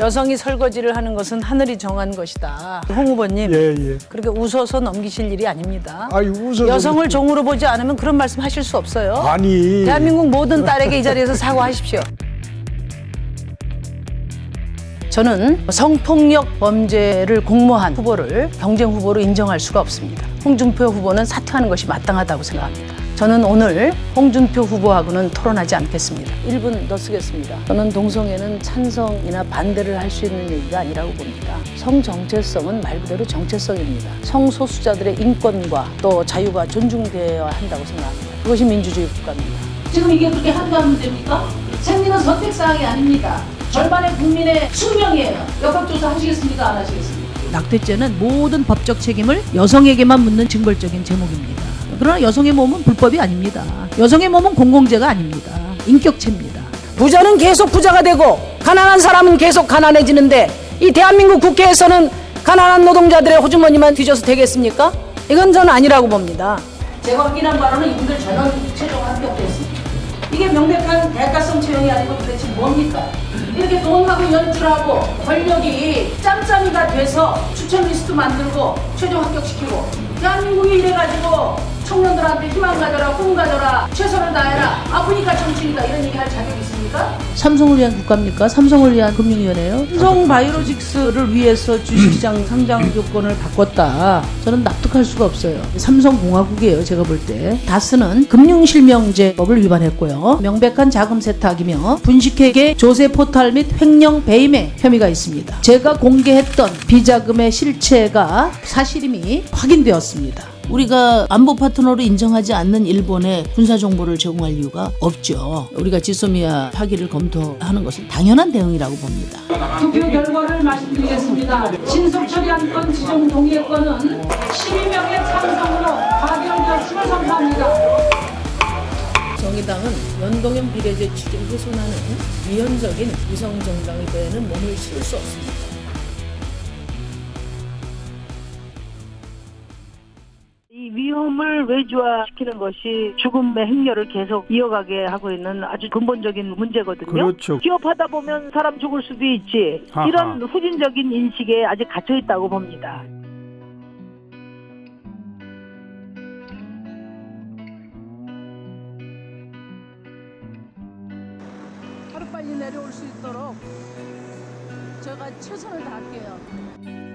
여성이 설거지를 하는 것은 하늘이 정한 것이다. 홍 후보님, 예, 예. 그렇게 웃어서 넘기실 일이 아닙니다. 아이 웃어. 여성을 종으로 보지 않으면 그런 말씀 하실 수 없어요. 아니. 대한민국 모든 딸에게 이 자리에서 사과하십시오. 저는 성폭력 범죄를 공모한 후보를 경쟁 후보로 인정할 수가 없습니다. 홍준표 후보는 사퇴하는 것이 마땅하다고 생각합니다. 저는 오늘 홍준표 후보하고는 토론하지 않겠습니다. 1분 더 쓰겠습니다. 저는 동성애는 찬성이나 반대를 할 수 있는 얘기가 아니라고 봅니다. 성 정체성은 말 그대로 정체성입니다. 성소수자들의 인권과 또 자유가 존중되어야 한다고 생각합니다. 그것이 민주주의 국가입니다. 지금 이게 그렇게 한가한 문제입니까? 생리는 선택사항이 아닙니다. 절반의 국민의 숙명이에요. 역학조사 하시겠습니까? 안 하시겠습니까? 낙태죄는 모든 법적 책임을 여성에게만 묻는 징벌적인 제목입니다. 그러나 여성의 몸은 불법이 아닙니다. 여성의 몸은 공공재가 아닙니다. 인격체입니다. 부자는 계속 부자가 되고 가난한 사람은 계속 가난해지는데 이 대한민국 국회에서는 가난한 노동자들의 호주머니만 뒤져서 되겠습니까? 이건 저는 아니라고 봅니다. 제가 확인한 바로는 이분들 전원 최종 합격됐습니다. 이게 명백한 대가성 채용이 아니고 도대체 뭡니까? 이렇게 돈하고 연출하고 권력이 짬짬이가 돼서 추천 리스트 만들고 최종 합격시키고 대한민국이 이래가지고 청년들한테 희망 가져라, 꿈 가져라, 최선을 다해라, 아프니까 정치인이다 이런 얘기 할 자격 있습니까? 삼성을 위한 국가입니까? 삼성을 위한 금융위원회요? 삼성 바이오로직스를 위해서 주식시장 상장 요건을 바꿨다. 저는 납득할 수가 없어요. 삼성공화국이에요, 제가 볼 때. 다스는 금융실명제법을 위반했고요. 명백한 자금 세탁이며 분식회계 조세 포탈 및 횡령 배임의 혐의가 있습니다. 제가 공개했던 비자금의 실체가 사실임이 확인되었습니다. 우리가 안보 파트너로 인정하지 않는 일본에 군사 정보를 제공할 이유가 없죠. 우리가 지소미아 파기를 검토하는 것은 당연한 대응이라고 봅니다. 투표 결과를 말씀드리겠습니다. 진속 처리한 건 지정 동의의 건은 12명의 찬성으로 가결되었음을 선포합니다. 정의당은 연동형 비례제 추진 훼손하는 위헌적인 위성 정당의 배에는 몸을 실수 없습니다. 위험을 외주화시키는 것이 죽음의 행렬을 계속 이어가게 하고 있는 아주 근본적인 문제거든요. 그렇죠. 기업하다 보면 사람 죽을 수도 있지. 하하. 이런 후진적인 인식에 아직 갇혀 있다고 봅니다. 하루빨리 내려올 수 있도록 제가 최선을 다할게요.